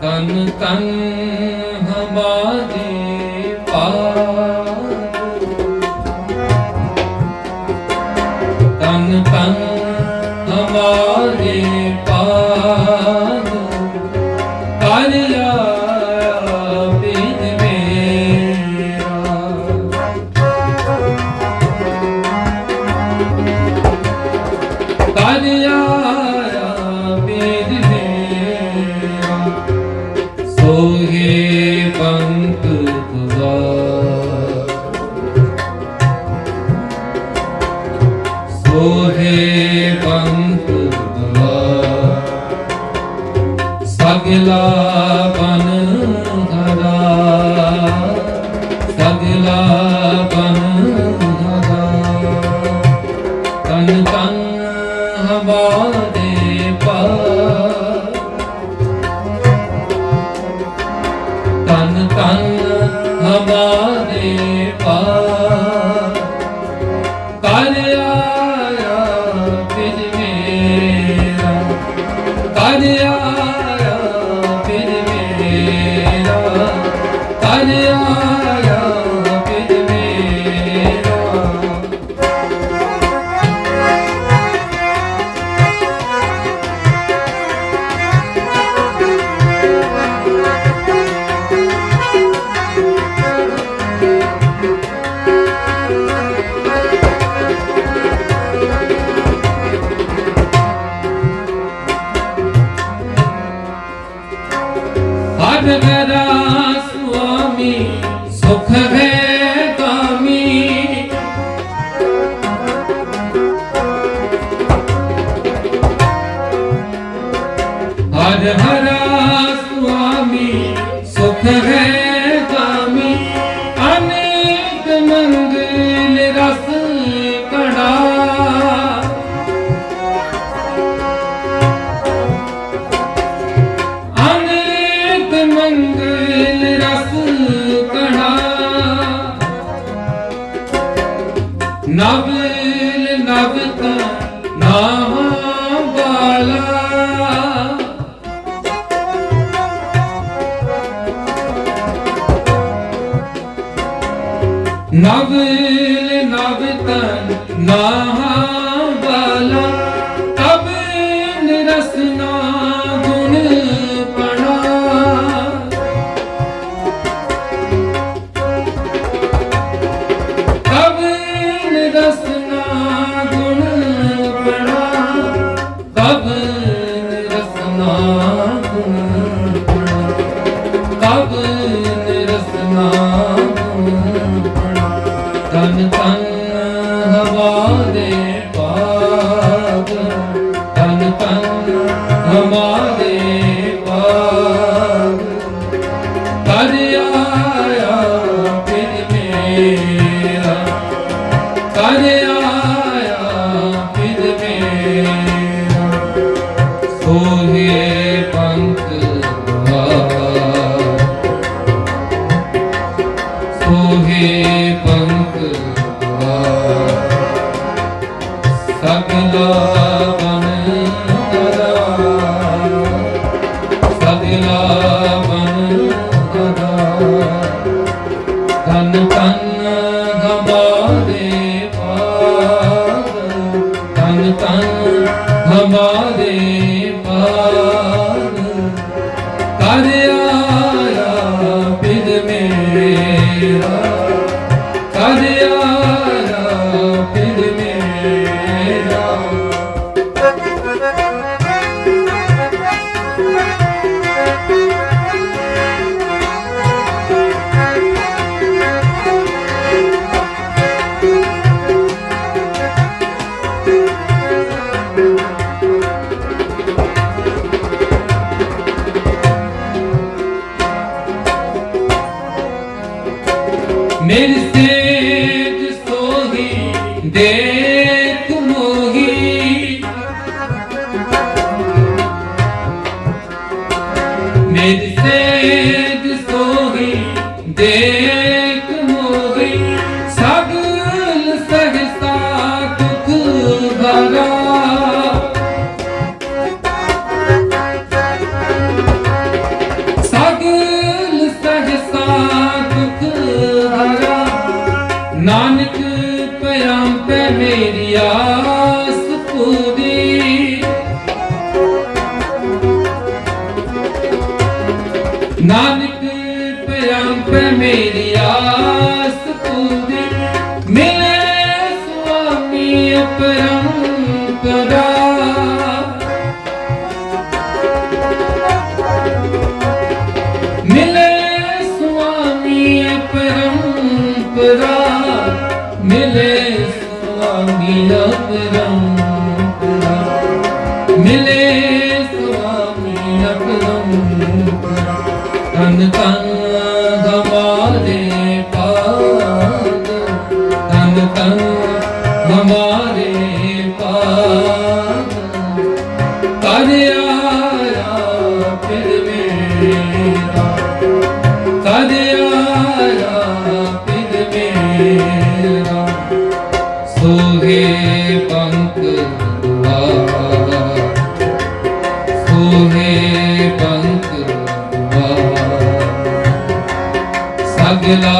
ਤਨ ਤਨ ਹਮਾਰੇ ਪਾਰ। ਤਨ ਤਨ ਹਮਾਰੇ ਪਾਰ। ਕਰ ਆਇਆ ਬਿਨ ਮੇਰਾ। ਕਰ ਆਇਆ ਸੋਹੇ ਬੰਤ ਤੁਦਾ ਸਗਲਾ ਬਨ ਧਰਾ। ਸਗਲਾ ਬਨ ਧਰਾ। ਤਨ ਤਨ ਹਵਾ ਦੇ ਪਾ। ਤਨ ਤਨ ਹਵਾ ਦੇ ਪਾਰ ਕਰ ਆਇਆ ਫਿਰ ਮੇਰਾ ਹਰ ਗਰਾ ਨਵਲ ਨਵਤ ਨਾਮ ਬਾਲਾ ਨਵਲ ਨਵਤਨ ਨਾਮ ਸਗਲਾ ਬਨ ਕਰਾ ਸਗਲਾ ਦੇਖ ਮੋਹੀ। ਮੇਰੀ ਸੇਜ ਸੋਹੀ ਦੇਖ ਮੋਹੀ। ਸਗਲ ਸਹਸਾ ਤੁਖ ਬੰਗਾ। ਸਗਲ ਸਹਸਾ ਤੁਖ ਹਰਾ ਨਾਨ ਮੇਰੀ ਆਸ ਪੂਰੀ। ਨਾਨਕ ਪਿਆਰ ਪੇ ਮੇਰੀ ਦੁਖ ਭਰਾ ਅਪਰੰਪਰਾ ਮਿਲੇ ਸੁਆਮੀ ਅਪਰੰਪਰਾ ਤਨ ਤਨ ਹਮਾਰੇ ਪਾਦ ਤਨ ਤਨ ਹਮਾਰੇ ਪਾਦ ਕਰ। ਸੋਗੇ ਪੰਖ ਦੁਆ ਸਗਲਾ